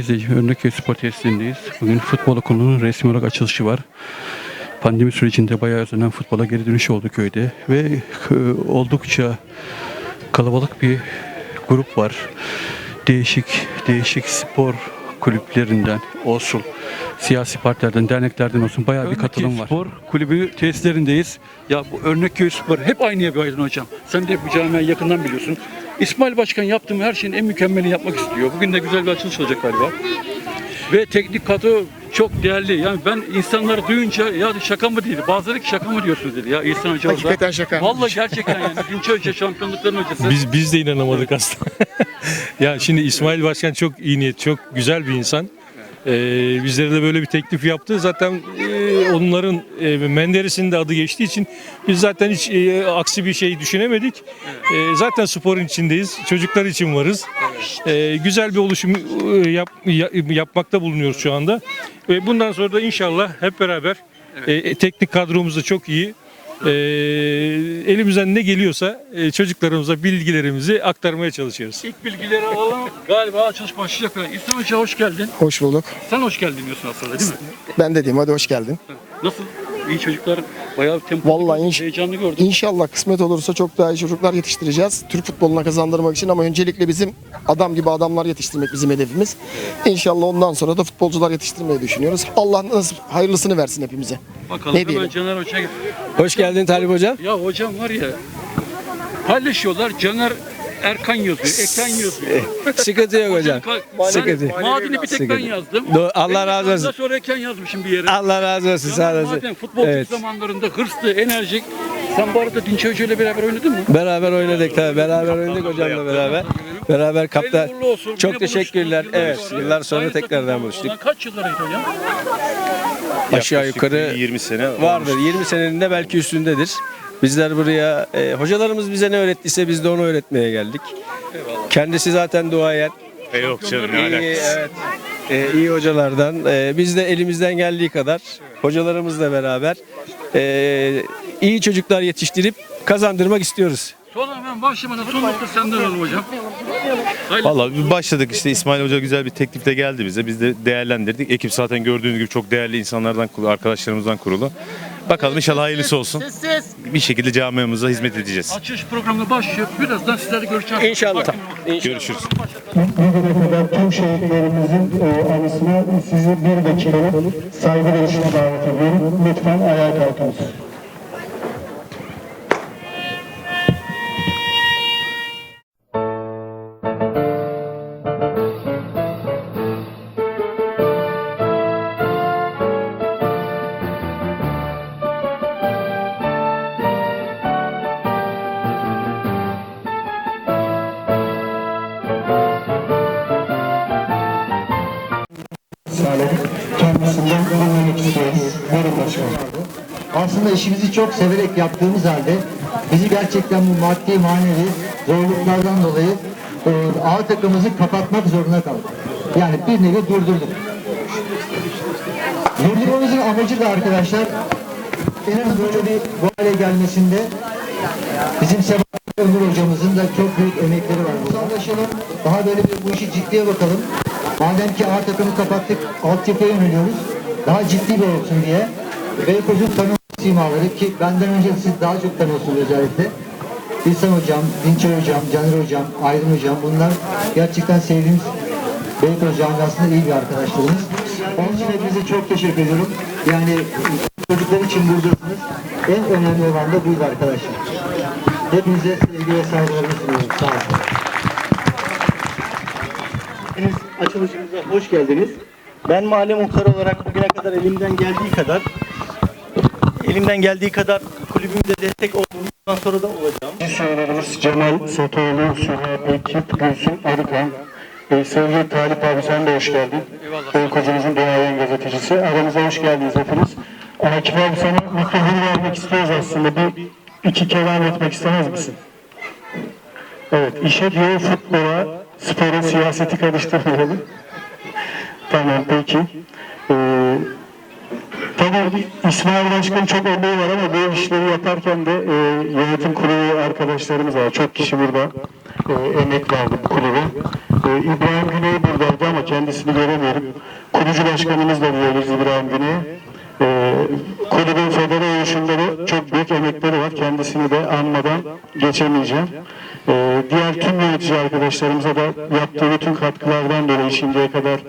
İzleyici, Örnekköy Spor Tesisindeyiz. Bugün futbol okulunun resmi olarak açılışı var. Pandemi sürecinde bayağı özlenen futbola geri dönüş oldu köyde ve e, oldukça kalabalık bir grup var. Değişik değişik spor kulüplerinden olsun, siyasi partilerden, derneklerden olsun bayağı bir katılım var. Spor kulübü tesislerindeyiz. Ya bu Örnekköy Spor hep aynıya bir aydın hocam. Sen de bu camiayı yakından biliyorsun. İsmail Başkan yaptığım her şeyin en mükemmelini yapmak istiyor. Bugün de güzel bir açılış olacak galiba. Ve teknik kadro çok değerli. Yani ben insanları duyunca ya şaka mı değil. Bazıları ki şaka mı diyorsunuz dedi ya İhsan Hoca. Hakikaten şaka. Vallahi gerçekten yani. Dinçe Hoca şampiyonlukların hocası. Biz biz de inanamadık aslında. ya şimdi İsmail Başkan çok iyi niyet, çok güzel bir insan. Ee, bizlere de böyle bir teklif yaptı. Zaten e, onların e, Menderes'in de adı geçtiği için biz zaten hiç e, aksi bir şey düşünemedik. E, zaten sporun içindeyiz. Çocuklar için varız. E, güzel bir oluşum e, yap, ya- yapmakta bulunuyoruz şu anda. Ve bundan sonra da inşallah hep beraber e, teknik kadromuz da çok iyi. E, elimizden ne geliyorsa e, çocuklarımıza bilgilerimizi aktarmaya çalışıyoruz. İlk bilgileri alalım. Galiba açılış başlayacak. İhsan Hoca hoş geldin. Hoş bulduk. Sen hoş geldin diyorsun aslında değil mi? Ben de diyeyim hadi hoş geldin. Nasıl? İyi çocuklar. Bayağı tempo. Vallahi inş- heyecanlı gördüm. İnşallah kısmet olursa çok daha iyi çocuklar yetiştireceğiz. Türk futboluna kazandırmak için ama öncelikle bizim adam gibi adamlar yetiştirmek bizim hedefimiz. İnşallah ondan sonra da futbolcular yetiştirmeyi düşünüyoruz. Allah nasıl hayırlısını versin hepimize. Bakalım Ne hemen diyelim? Caner Hoca'ya git. Hoş geldin Talip Hocam. Ya hocam var ya paylaşıyorlar. Caner Erkan yazıyor. Ekran yazıyor. Sıkıntı yok hocam. Sıkıntı. Madini bir tek ben Sıkıntı. yazdım. Do- Allah razı tane olsun. Sonra Eken yazmışım bir yere. Allah razı olsun sağ Caner olasın. Madem futbolcu Evet. zamanlarında hırslı, enerjik. Sen bu arada Dinçe Hoca ile beraber oynadın mı? Beraber oynadık tabii. Beraber oynadık hocamla beraber. Beraber kaptan. Hayırlı uğurlu olsun. Çok teşekkürler. Evet, sonra. yıllar sonra Aynı tekrardan takımda buluştuk. olan Kaç yıllarıydı hocam? Aşağı yukarı 20 sene vardır. 20 senenin de belki üstündedir. Bizler buraya e, hocalarımız bize ne öğrettiyse biz de onu öğretmeye geldik. Kendisi zaten duayen. E yok canım ne İyi, alakası. evet. E, iyi hocalardan. E, biz de elimizden geldiği kadar hocalarımızla beraber e, iyi çocuklar yetiştirip kazandırmak istiyoruz. Sonra hemen başlamadan son senden alalım hocam. Valla bir başladık işte İsmail Hoca güzel bir teklifle geldi bize. Biz de değerlendirdik. Ekip zaten gördüğünüz gibi çok değerli insanlardan kurulu, arkadaşlarımızdan kurulu. Bakalım inşallah hayırlısı olsun. Bir şekilde camiamıza hizmet edeceğiz. Açılış programı başlıyor. Birazdan sizlerle görüşeceğiz. İnşallah. Bakın. Görüşürüz. Bugüne kadar tüm şehitlerimizin e, anısına sizi bir dakika saygı duruşuna davet ediyorum. Lütfen ayağa kalkınız. Kendisinden dinlemek istiyoruz. Buyurun başkanım. aslında işimizi çok severek yaptığımız halde bizi gerçekten bu maddi manevi zorluklardan dolayı e, A takımımızı kapatmak zorunda kaldık. Yani bir nevi durdurduk. Durdurmamızın amacı da arkadaşlar en az böyle bir bu hale gelmesinde bizim Sebahattin Ömür hocamızın da çok büyük emekleri var. Anlaşalım. Daha böyle bir bu işi ciddiye bakalım. Madem ki A takımı kapattık, altyapıya yöneliyoruz. Daha ciddi bir olsun diye. Beykoz'un tanım simaları ki benden önce siz daha çok tanıyorsunuz özellikle. İhsan Hocam, Dinçer Hocam, Caner Hocam, Aydın Hocam bunlar gerçekten sevdiğimiz Beykoz camiasında iyi bir arkadaşlarımız. Onun için hepinize çok teşekkür ediyorum. Yani çocuklar için buradasınız. En önemli olan da buydu arkadaşlar. Hepinize sevgi ve saygılarımı sunuyorum. Sağ olun. Açılışımıza hoş geldiniz. Ben mahalle muhtarı olarak bugüne kadar elimden geldiği kadar elimden geldiği kadar kulübümde destek olduğumdan sonra da olacağım. Üyelerimiz Cemal Satoğlu, Süha Ekip, Gülsüm Arıkan, e, sevgili Talip abi sen de hoş geldin. Beykozumuzun duayen gazetecisi. Aramıza hoş geldiniz hepiniz. Akif abi sana mikrofonu vermek istiyoruz aslında. Bir iki kelam etmek istemez misin? Evet, işe diyor futbola, spora, siyaseti karıştırmayalım. Tamam, peki. Ee, Tabii İsmail Başkan'ın çok emeği var ama bu işleri yaparken de e, yönetim kurulu arkadaşlarımız var. Çok kişi burada. e, emek verdi bu kulübe. E, İbrahim Güney buradaydı ama kendisini göremiyorum. Kurucu başkanımız da diyoruz İbrahim Güney. E, kulübün federe oluşunda da çok büyük emekleri var. Kendisini de anmadan geçemeyeceğim. E, diğer tüm yönetici arkadaşlarımıza da yaptığı bütün katkılardan dolayı şimdiye kadar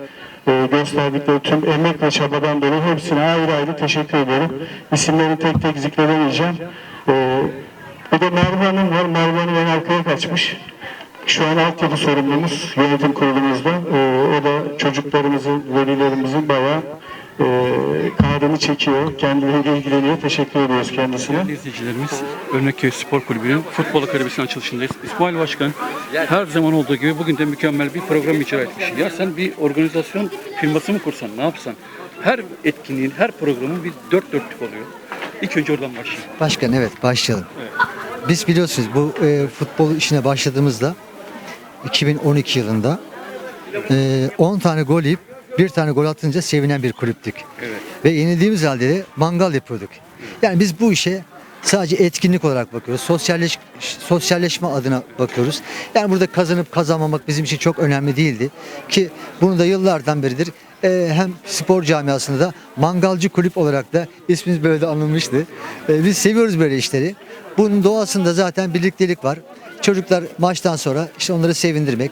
e, gösterdikleri tüm emek ve çabadan dolayı hepsine ayrı ayrı teşekkür ediyorum. İsimlerini tek tek zikredemeyeceğim. E, bir de Merve Hanım var. Merve Hanım en arkaya kaçmış. Şu an altyapı sorumlumuz yönetim kurulumuzda. E, o da çocuklarımızın, velilerimizin bayağı e, kahrını çekiyor. Kendileriyle ilgileniyor. Teşekkür ediyoruz kendisine. Değerli izleyicilerimiz, Örnekköy Spor Kulübü'nün futbol akademisinin açılışındayız. İsmail Başkan her zaman olduğu gibi bugün de mükemmel bir program icra etmiş. Ya sen bir organizasyon firması mı kursan, ne yapsan? Her etkinliğin, her programın bir dört dörtlük oluyor. İlk önce oradan başlayalım. Başkan evet başlayalım. Biz biliyorsunuz bu e, futbol işine başladığımızda 2012 yılında e, 10 tane gol yiyip bir tane gol atınca sevinen bir kulüptük. Ve yenildiğimiz halde de mangal yapıyorduk. Yani biz bu işe sadece etkinlik olarak bakıyoruz. Sosyalleş, sosyalleşme adına bakıyoruz. Yani burada kazanıp kazanmamak bizim için çok önemli değildi. Ki bunu da yıllardan beridir e, hem spor camiasında da mangalcı kulüp olarak da ismimiz böyle de anılmıştı. E, biz seviyoruz böyle işleri. Bunun doğasında zaten birliktelik var. Çocuklar maçtan sonra işte onları sevindirmek,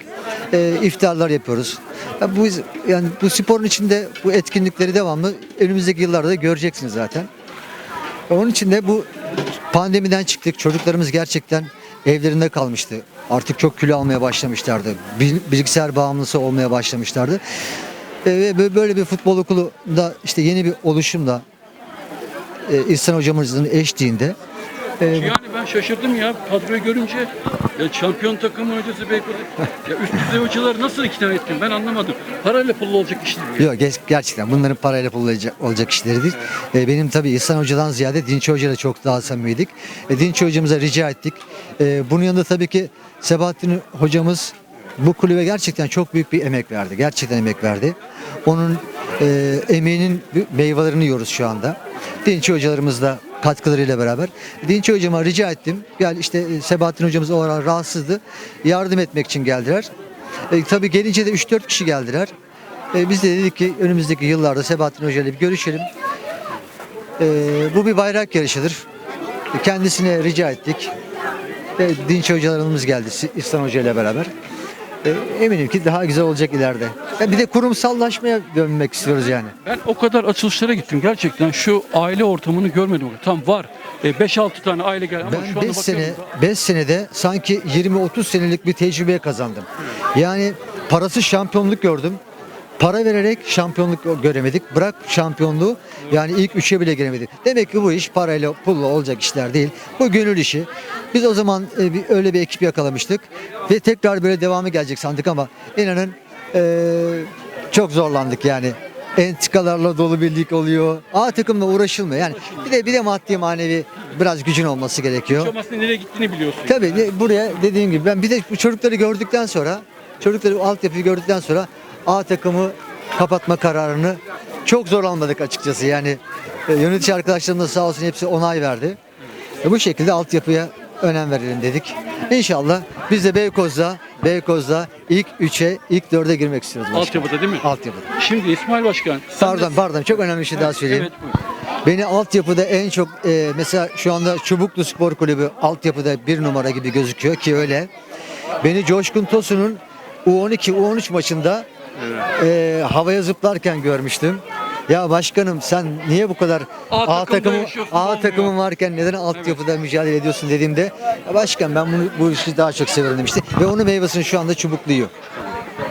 e, iftarlar yapıyoruz. Ya bu yani bu sporun içinde bu etkinlikleri devamlı önümüzdeki yıllarda da göreceksiniz zaten. Onun için de bu pandemiden çıktık. Çocuklarımız gerçekten evlerinde kalmıştı. Artık çok kilo almaya başlamışlardı. Bil- Bilgisayar bağımlısı olmaya başlamışlardı. E, Ve bö- böyle bir futbol okulunda işte yeni bir oluşumla e, İhsan hocamızın eşliğinde e, Yani ben şaşırdım ya kadroyu görünce. Ya şampiyon takım hocası Beykoz. Ya üst düzey hocaları nasıl ikna ettin ben anlamadım. Parayla pulla olacak iş değil. Yok ger- gerçekten bunların parayla pul olacak, olacak işleri değil. E, benim tabii İhsan Hoca'dan ziyade Dinçi Hoca'yla çok daha samimiydik. E, Dinçi Hocamıza rica ettik. E, bunun yanında tabii ki Sebahattin Hocamız bu kulübe gerçekten çok büyük bir emek verdi. Gerçekten emek verdi. Onun e, emeğinin meyvelerini yiyoruz şu anda. Dinçi hocalarımız da katkılarıyla beraber. Dinçi hocama rica ettim. Yani işte e, Sebahattin hocamız o ara rahatsızdı. Yardım etmek için geldiler. E, tabii gelince de 3-4 kişi geldiler. E, biz de dedik ki önümüzdeki yıllarda Sebahattin Hoca ile bir görüşelim. E, bu bir bayrak yarışıdır. E, kendisine rica ettik. Ve dinç hocalarımız geldi İhsan Hoca ile beraber. E, eminim ki daha güzel olacak ileride. E, bir de kurumsallaşmaya dönmek istiyoruz yani. Ben o kadar açılışlara gittim gerçekten şu aile ortamını görmedim. Tam var. 5-6 tane aile geldi ama şu Ben anda 5 sene bakıyorum da- 5 senede sanki 20-30 senelik bir tecrübe kazandım. Yani parası şampiyonluk gördüm. Para vererek şampiyonluk göremedik. Bırak şampiyonluğu yani ilk üçe bile giremedik. Demek ki bu iş parayla pulla olacak işler değil. Bu gönül işi. Biz o zaman e, bir, öyle bir ekip yakalamıştık. Ve tekrar böyle devamı gelecek sandık ama inanın e, çok zorlandık yani. Entikalarla dolu bir lig oluyor. A takımla uğraşılmıyor. Yani bir de bir de maddi manevi biraz gücün olması gerekiyor. Hiç nereye gittiğini biliyorsun. Tabii ne- buraya dediğim gibi ben bir de bu çocukları gördükten sonra çocukları altyapıyı gördükten sonra A takımı kapatma kararını çok zor almadık açıkçası. Yani e, yönetici arkadaşlarım da sağ olsun hepsi onay verdi. E, bu şekilde altyapıya önem verelim dedik. İnşallah biz de Beykoz'da Beykoz'da ilk 3'e, ilk 4'e girmek istiyoruz. başkanım. Altyapıda değil mi? Altyapıda. Şimdi İsmail Başkan. sen de- Pardon pardon çok önemli bir şey daha söyleyeyim. Evet buyur. Beni altyapıda en çok e, mesela şu anda Çubuklu Spor Kulübü altyapıda bir numara gibi gözüküyor ki öyle. Beni Coşkun Tosun'un U12 U13 maçında e, havaya zıplarken görmüştüm. Ya başkanım sen niye bu kadar A A, takımı A takımın varken neden altyapıda mücadele ediyorsun dediğimde ya başkan ben bunu bu işi daha çok severim demişti ve onun meyvesini şu anda Çubuklu yiyor.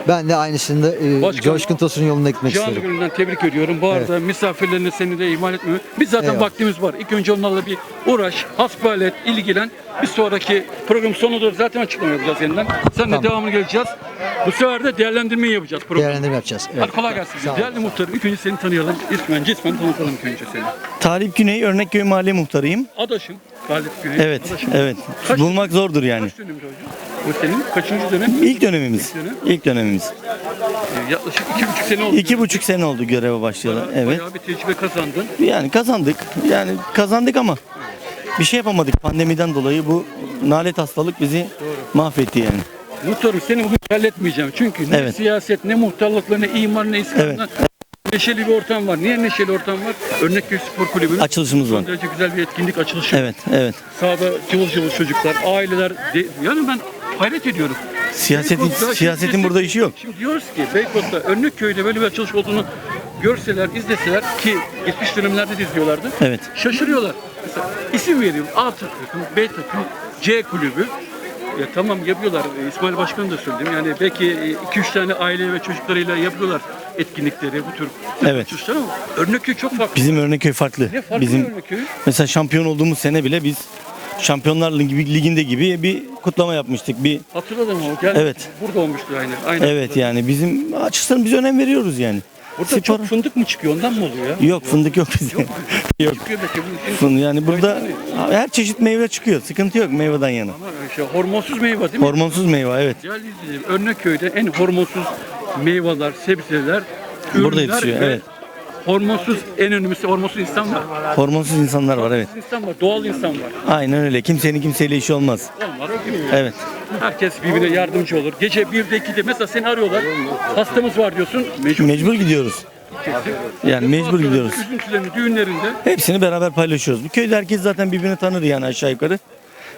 Ben de aynısını e, Başkanım, Coşkun Tosun'un yoluna gitmek Canlı istiyorum. gönülden tebrik ediyorum. Bu arada misafirlerini seni de ihmal etmiyor. Biz zaten Eyvallah. vaktimiz var. İlk önce onlarla bir uğraş, hasbihal ilgilen. Bir sonraki program sonuna doğru zaten açıklama yapacağız yeniden. Sen de devamını geleceğiz. Bu sefer de değerlendirmeyi yapacağız programı. Değerlendirme yapacağız. Evet. Hadi kolay gelsin. Sağ olun. Değerli muhtarım ilk önce seni tanıyalım. İsmen, cismen tanıtalım ilk önce seni. Talip Güney Örnekköy Mahalle Muhtarıyım. Adaşın, Galip Güney. Evet, Adaşın. evet. Kaç- Bulmak zordur yani. Kaç dönemdir hocam? Bu senin kaçıncı dönem? İlk dönemimiz. İlk dönem. İlk dönemimiz. Ee, Yaklaşık iki buçuk sene oldu. İki buçuk sene oldu göreve başlayalı. Evet. Bayağı bir tecrübe kazandın. Yani kazandık. Yani kazandık ama bir şey yapamadık. Pandemiden dolayı bu nalet hastalık bizi mahvetti yani. Muhtarım seni bugün halletmeyeceğim. Çünkü ne Evet. siyaset, ne muhtarlıkla, ne imar, ne İslam'la neşeli bir ortam var. Niye neşeli ortam var? Örnekköy Spor Kulübü. Açılışımız var. Son derece güzel bir etkinlik açılışı. Evet, evet. Sahada cıvıl cıvıl çocuklar, aileler. De, yani ben hayret ediyorum. Siyasetin Beykoz'da siyasetin şimdi- burada işi yok. Şimdi diyoruz ki Beykoz'da Örnekköy'de böyle bir açılış olduğunu görseler, izleseler ki geçmiş dönemlerde de izliyorlardı. Evet. Şaşırıyorlar. Mesela isim veriyorum. A takım, B takım, C kulübü. Ya tamam yapıyorlar. E, İsmail Başkan da söyledim. Yani belki 2-3 tane aile ve çocuklarıyla yapıyorlar etkinlikleri bu tür Evet. açılışlar ama Örnekköy çok farklı. Bizim Örnekköy farklı. ne farklı Bizim Örnekköy? mesela şampiyon olduğumuz sene bile biz Şampiyonlar Ligi liginde gibi bir kutlama yapmıştık. Bir Hatırladım o. Geldi. Evet. Burada olmuştu aynı. aynı evet yani bizim açısından biz önem veriyoruz yani. Burada Spor- çok fındık mı çıkıyor ondan mı oluyor ya? Yok fındık yok bizde. yok. Çıkıyor belki bu Fındık yani burada her çeşit meyve çıkıyor. Sıkıntı yok meyveden yana. Ama şey, hormonsuz meyve değil mi? Hormonsuz meyve evet. Değerli izleyicilerim, Örnekköy'de en hormonsuz meyveler, sebzeler, Burada ürünler yetişiyor, ve evet. Hormonsuz en önemlisi hormonsuz insan var. Hormonsuz insanlar var evet. İnsan var, doğal insan var. Aynen öyle. Kimsenin kimseyle işi olmaz. Olmaz. Evet. Herkes birbirine yardımcı olur. Gece 1'de 2'de mesela seni arıyorlar. Hastamız var diyorsun. Mecbur. Mecbur gidiyoruz. Yani mecbur gidiyoruz. Üzüntülerini, düğünlerinde. Hepsini beraber paylaşıyoruz. Bu köyde herkes zaten birbirini tanır yani aşağı yukarı.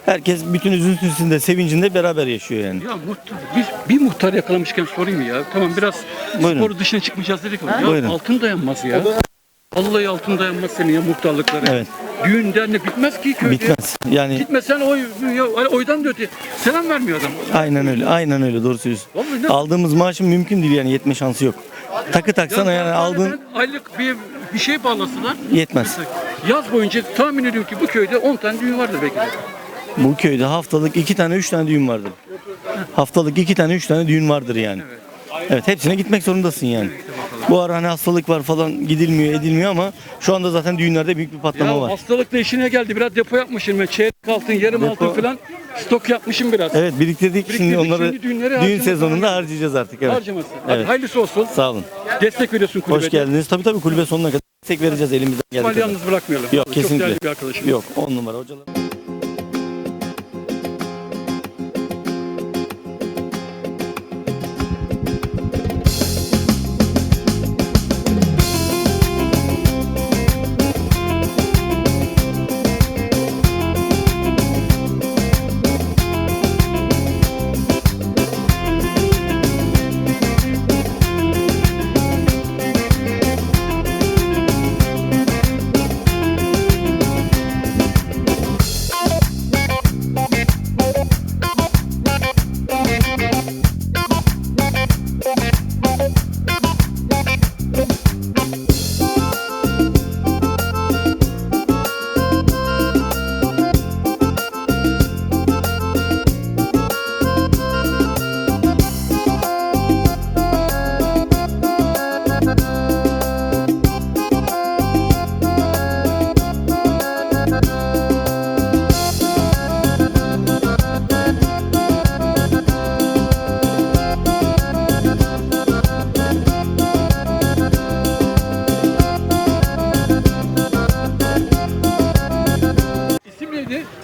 Herkes bütün üzüntüsünde, sevincinde beraber yaşıyor yani. Ya muhtar, biz bir muhtar yakalamışken sorayım ya? Tamam biraz Buyurun. sporu dışına çıkmayacağız dedik ama ya Buyurun. altın dayanmaz ya. Vallahi altın dayanmaz senin ya muhtarlıkları. Evet. Düğün dernek bitmez ki köyde. Bitmez. Yani Gitmesen oy, ya, hani oydan da öte. Selam vermiyor adam. aynen öyle. Aynen öyle doğru söylüyorsun. Vallahi ne? Aldığımız maaşın mümkün değil yani yetme şansı yok. Takı taksana yani aldığın aylık bir, bir şey bağlasalar. yetmez. Yaz boyunca tahmin ediyorum ki bu köyde 10 tane düğün vardır belki de. Bu köyde haftalık iki tane üç tane düğün vardır. Haftalık iki tane üç tane düğün vardır yani. Evet hepsine gitmek zorundasın yani. Bu ara hani hastalık var falan gidilmiyor edilmiyor ama şu anda zaten düğünlerde büyük bir patlama Ya var. hastalık da işine geldi. Biraz depo yapmışım ben. Çeyrek altın, yarım Depo- altın falan stok yapmışım biraz. Evet biriktirdik şimdi Biriktirdik, onları şimdi düğün harcamak sezonunda harcayacağız artık evet. Harcaması. Hadi Evet. hayırlısı olsun. Sağ olun. Destek veriyorsun kulübe. Hoş geldiniz. Tabii tabii kulübe sonuna kadar destek vereceğiz elimizden geldiği kadar. yalnız bırakmayalım. Yok Çok kesinlikle. değerli bir arkadaşım. Yok on numara hocalar.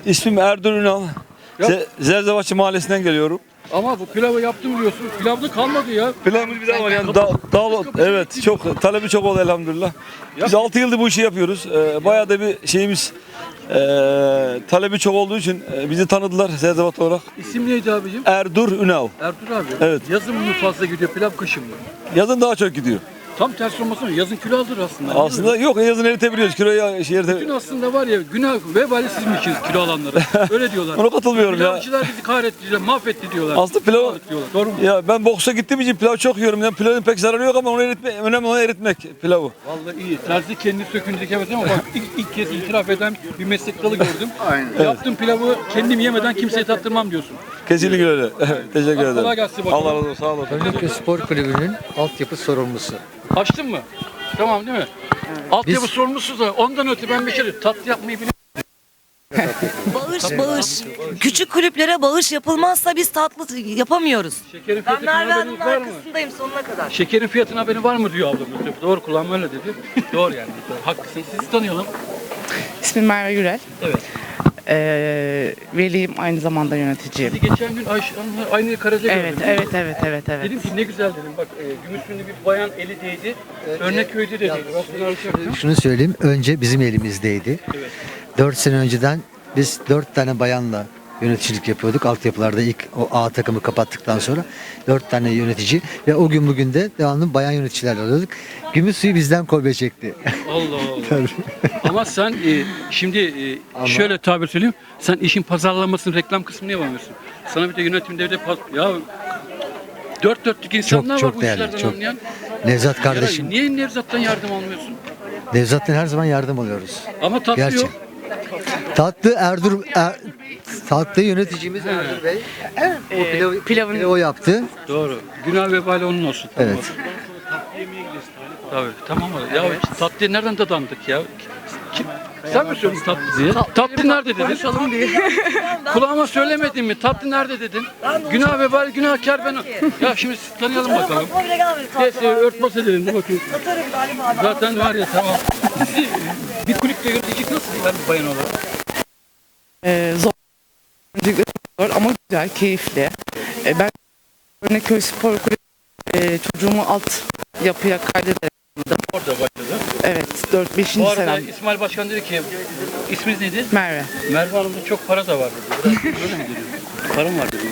İsmim Erdoğan Ünal. Ze- Zerzebaşı Mahallesi'nden geliyorum. Ama bu pilavı yaptım diyorsun. Pilavda kalmadı ya. Planımız bir daha var yani. Da, dağ- evet çok talebi çok oldu elhamdülillah. Biz 6 yıldır bu işi yapıyoruz. Ee, bayağı da bir şeyimiz ee, talebi çok olduğu için e, bizi tanıdılar Zerzebat olarak. İsim neydi abicim? Erdur Ünal. Ertuğrul abi. Evet. Yazın mı fazla gidiyor pilav kışın mı? Yazın daha çok gidiyor. Tam tersi olmasın? Yazın kilo alır aslında. değil mi? Aslında yok yazın eritebiliyoruz. Kiloyu şey Bütün erite... aslında var ya günah vebali sizmişsiniz kilo alanları. Öyle diyorlar. Ona katılmıyorum ya. Pilavcılar bizi kahretti, mahvetti diyorlar. Aslında pilav diyorlar. Doğru mu? ya ben boksa gittiğim için pilav çok yiyorum. Yani pilavın pek zararı yok ama onu eritme, önemli olan eritmek pilavı. Vallahi iyi. Terzi kendi sökünecek evet ama bak ilk, ilk kez itiraf eden bir meslek dalı gördüm. Aynen. Yaptığım pilavı kendim yemeden kimseye tattırmam diyorsun. Kesinlikle öyle. Teşekkür ederim. Kolay gelsin bakalım. Allah razı olsun. Sağ olun. Örnekköy Spor Kulübü'nün altyapı sorumlusu. Açtın mı? Tamam değil mi? Altyapı Biz- sorumlusu da ondan öte ben bir şey tatlı yapmayı biliyorum. Bağış bağış. Küçük kulüplere bağış yapılmazsa biz tatlı yapamıyoruz. Şekerin Ben fiyatına Merve haberiniz Hanım'ın var mı? arkasındayım sonuna kadar. Şekerin fiyatına haberi var mı diyor ablam. Doğru kulağım öyle dedi. Doğru yani. Haklısın. Sizi tanıyalım. İsmim Merve Gürel. Evet. Ee, veliyim aynı zamanda yöneticiyim. Geçen gün Ayşe Hanım'la aynı karede Evet, evet, evet, evet, evet. Dedim ki ne güzel dedim. Bak e, Gümüşlü'nde bir bayan eli değdi. Örnekköy'de de değdi. Rasyonel olacaktım. Şunu söyleyeyim. Önce bizim elimizdeydi. 4 sene önceden biz 4 tane bayanla yöneticilik yapıyorduk. Altyapılarda ilk o A takımı kapattıktan sonra 4 tane yönetici ve o gün bugün de devamlı bayan yöneticilerle alıyorduk. Gümüş suyu bizden kolbe çekti. Allah Allah. Ama sen e, şimdi e, şöyle tabir söyleyeyim. Sen işin pazarlamasını, reklam kısmını yapamıyorsun. Sana bir de yönetimde de paz- ya dört dörtlük insanlar çok var bu değerli, işlerden çok. anlayan. Nevzat Ya kardeşim. niye Nevzat'tan yardım almıyorsun? Nevzat'tan her zaman yardım alıyoruz. Ama tatlı Gerçek. yok. Tatlı Erdur er, tatlı yöneticimiz Erdur Bey. O pilavı, pilavın- pilavı o yaptı. Doğru. Günah vebali onun olsun. Tamam. Evet. Tabii. Tamam mı? Ya tatlı nereden dadandık ya? Kim? Sen mi söyledin tatlı diye? Tatlı nerede dedin? Konuşalım diye. Kulağıma söylemedin mi? Tatlı nerede dedin? Günah vebali günahkar ben. Ya şimdi tanıyalım bakalım. Aklıma bile gelmedi Neyse örtbas edelim. Dur bakayım. Atarım galiba. Zaten var ya tamam. Sizi bir kulüpte yönetici nasıl ben bir bayan olarak? Ee, zor. Zor ama güzel, keyifli. Ee, ben Örnekköy Spor Kulübü e, çocuğumu alt yapıya kaydederek Orada başladı. evet 4 5. Bu arada senem İsmail Başkan dedi ki isminiz neydi? Merve. Merve Hanım'da çok para da var dedi. Biraz böyle mi? Param var dedi.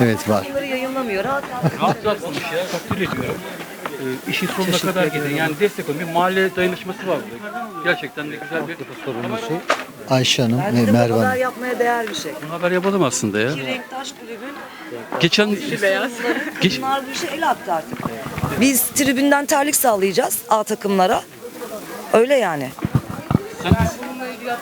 Evet var. Bunları yayınlamıyor. Rahat rahat. Rahat rahat konuş ya. Takdir ediyorum. Ee, işin sonuna kadar gidin. Yani destek olun. Bir mahalle dayanışması var burada. Gerçekten de güzel bir sorumlusu. Ayşe Hanım Bence ve de Merve haber Hanım. yapmaya değer bir şey. Bunu haber yapalım aslında ya. Bir Renktaş Kulübü'nün Geçen beyaz. Geç- Kadınlar bu işe el attı artık. Biz tribünden terlik sağlayacağız A takımlara. Öyle yani. sen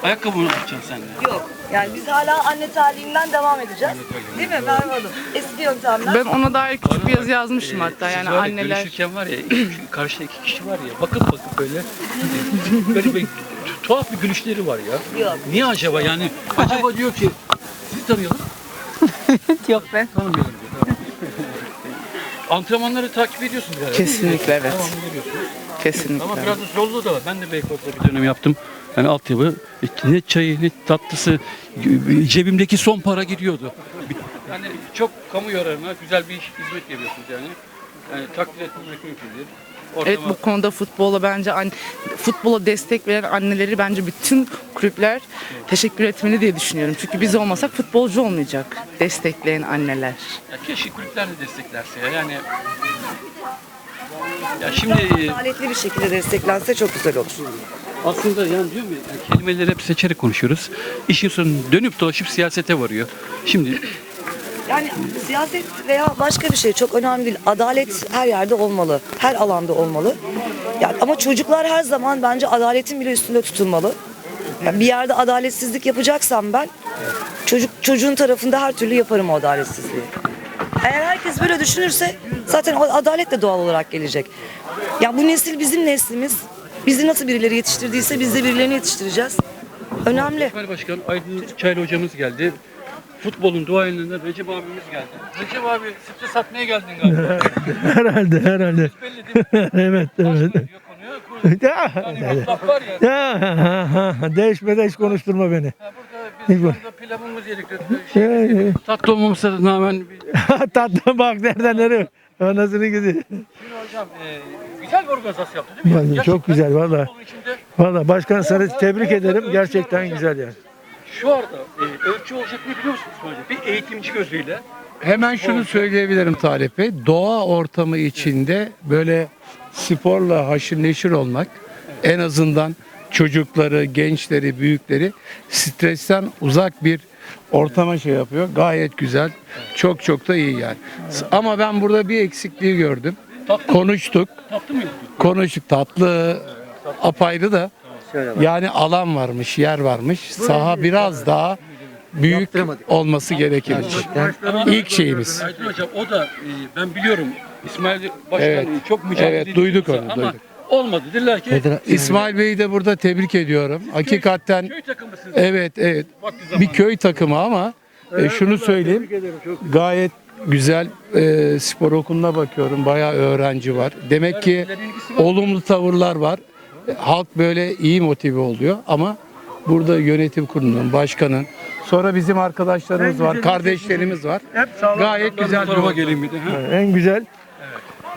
ayakkabı mı tutacaksın sen de? Yok. Yani biz hala anne terliğinden devam edeceğiz. Değil mi Merve Hanım? Eski yöntemler. Ben ona dair küçük bir yazı yazmıştım hatta Siz yani var ya, anneler Görüşürken var ya iki- karşıda iki kişi var ya bakıp bakıp böyle böyle bir tuhaf bir gülüşleri var ya. Yok. Niye acaba yani? Acaba diyor ki sizi tanıyalım. yok be. Tanımıyorum diyor. Tamam. Antrenmanları takip ediyorsunuz herhalde. Kesinlikle evet. Devamlı. Kesinlikle. Ama biraz da zorluğu da var. Ben de Beykoz'da bir dönem yaptım. Yani altyapı ne çayı ne tatlısı cebimdeki son para gidiyordu. Yani çok kamu yararına güzel bir iş, hizmet veriyorsunuz yani. Yani takdir etmek mümkündür. Evet Ortama- bu konuda futbola bence an, futbola destek veren anneleri bence bütün kulüpler teşekkür etmeli diye düşünüyorum. Çünkü biz olmasak futbolcu olmayacak destekleyen anneler. Ya keşke kulüpler de desteklerse ya. Yani ya şimdi Adaletli bir şekilde desteklense çok güzel olur. aslında yani diyorum ya yani kelimeleri hep seçerek konuşuyoruz. İşin sonu dönüp dolaşıp siyasete varıyor. Şimdi Yani siyaset veya başka bir şey çok önemli değil. Adalet her yerde olmalı. Her alanda olmalı. Yani ama çocuklar her zaman bence adaletin bile üstünde tutulmalı. Yani bir yerde adaletsizlik yapacaksam ben çocuk çocuğun tarafında her türlü yaparım o adaletsizliği. Eğer herkes böyle düşünürse zaten o adalet de doğal olarak gelecek. Ya bu nesil bizim neslimiz. Bizi nasıl birileri yetiştirdiyse biz de birilerini yetiştireceğiz. Önemli. Başkan Aydın Çaylı hocamız geldi. Futbolun duayenlerinden Recep abimiz geldi. Recep abi stres atmaya geldin galiba. Herhalde herhalde. Belli değil mi? evet evet. Ya, Yani laf var ya. ya, ha, ha, ha. değişme değiş konuşturma beni. Ha, Burada biz şu anda pilavımız yedik. Şey, tatlı olmamasına rağmen Tatlı bak nereden nereye. Anasını gidiyor. Şimdi hocam e, güzel bir organizasyon yaptı değil mi? Vallahi çok güzel valla. Valla başkan sana tebrik ederim. Gerçekten güzel yani. Şu anda e, ölçü olacak ne biliyor musunuz hocam? Bir eğitimci gözüyle. Hemen şunu söyleyebilirim Talip Bey. Doğa ortamı içinde böyle sporla haşır neşir olmak en azından çocukları, gençleri, büyükleri stresten uzak bir ortama şey yapıyor. Gayet güzel. Çok çok da iyi yani. Ama ben burada bir eksikliği gördüm. Konuştuk. Tatlı mı? Konuştuk. Tatlı apayrı da yani alan varmış, yer varmış. Saha biraz daha büyük olması gerekirmiş. İlk şeyimiz. Aydın hocam o da e, ben biliyorum İsmail Başkan Evet. çok mücadele Evet, duyduk onu, Ama duyduk. olmadı. Dediler ki Federa- İsmail Bey'i de burada tebrik ediyorum. Hakikaten köy takımısınız. evet evet Vakti bir köy takımı ama e, şunu söyleyeyim gayet güzel e, spor okuluna bakıyorum. Bayağı öğrenci var. Demek ki olumlu tavırlar var. Halk böyle iyi motive oluyor ama burada yönetim kurulunun, başkanın Sonra bizim arkadaşlarımız En var, kardeşlerimiz var. Hep sağlam. Gayet güzel bir gelin bir de. ha. En güzel.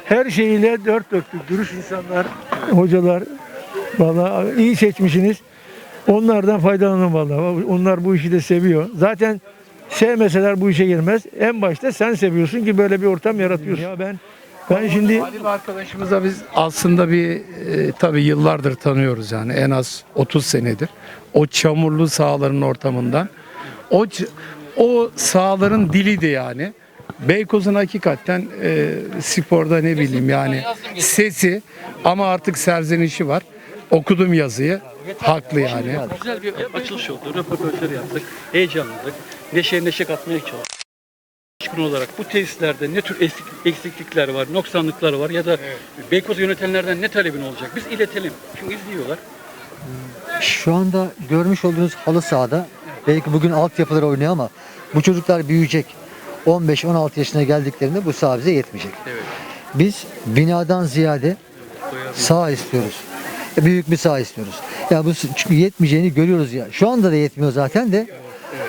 Her şeyiyle dört dörtlük dürüst insanlar, hocalar. Vallahi iyi seçmişsiniz. Onlardan faydalanın vallahi. Onlar bu işi de seviyor. Zaten sevmeseler bu işe girmez. En başta sen seviyorsun ki böyle bir ortam yaratıyorsun. Ya ben ben şimdi Ali bir arkadaşımıza biz aslında bir e, tabii yıllardır tanıyoruz yani en az 30 senedir. O çamurlu sahaların ortamından o o sahaların diliydi yani. Beykoz'un hakikaten e, sporda ne bileyim yani sesi ama artık serzenişi var. Okudum yazıyı. Haklı yani. Güzel bir açılış oldu. Röportajlar yaptık. Heyecanlandık. Neşe neşe katmaya çalıştık. Başkan olarak bu tesislerde ne tür eksik- eksiklikler var, noksanlıklar var ya da Beykoz yönetenlerden ne talebin olacak? Biz iletelim. Çünkü izliyorlar. Şu anda görmüş olduğunuz halı sahada belki bugün altyapılar oynuyor ama bu çocuklar büyüyecek. 15-16 yaşına geldiklerinde bu saha bize yetmeyecek. Biz binadan ziyade saha istiyoruz. E, Büyük bir saha istiyoruz. Ya bu çünkü yetmeyeceğini görüyoruz ya. Şu anda da yetmiyor zaten de.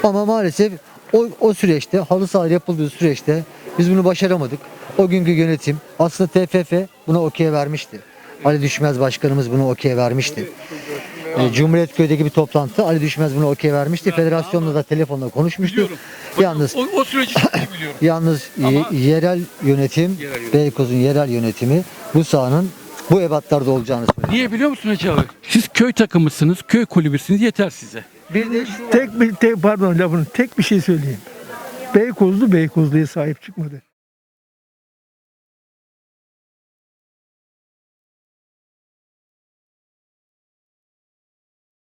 Ama maalesef o, o süreçte halı saha yapıldığı süreçte biz bunu başaramadık. O günkü yönetim aslında TFF buna okey vermişti. Ali Düşmez Başkanımız bunu okey vermişti. E, Cumhuriyet Köy'deki bir toplantı Ali Düşmez bunu okey vermişti. Federasyonla da telefonla konuşmuştu. Yalnız O, o süreci biliyorum. Yalnız ye- yerel yönetim, Beykoz'un yerel yönetimi bu sahanın bu ebatlarda olacağını söyledi. Niye biliyor musun Hacı abi? Siz köy takımısınız, köy kulübüsünüz yeter size. Bir de tek bir tek, pardon lafını tek bir şey söyleyeyim. Beykozlu Beykozlu'ya sahip çıkmadı.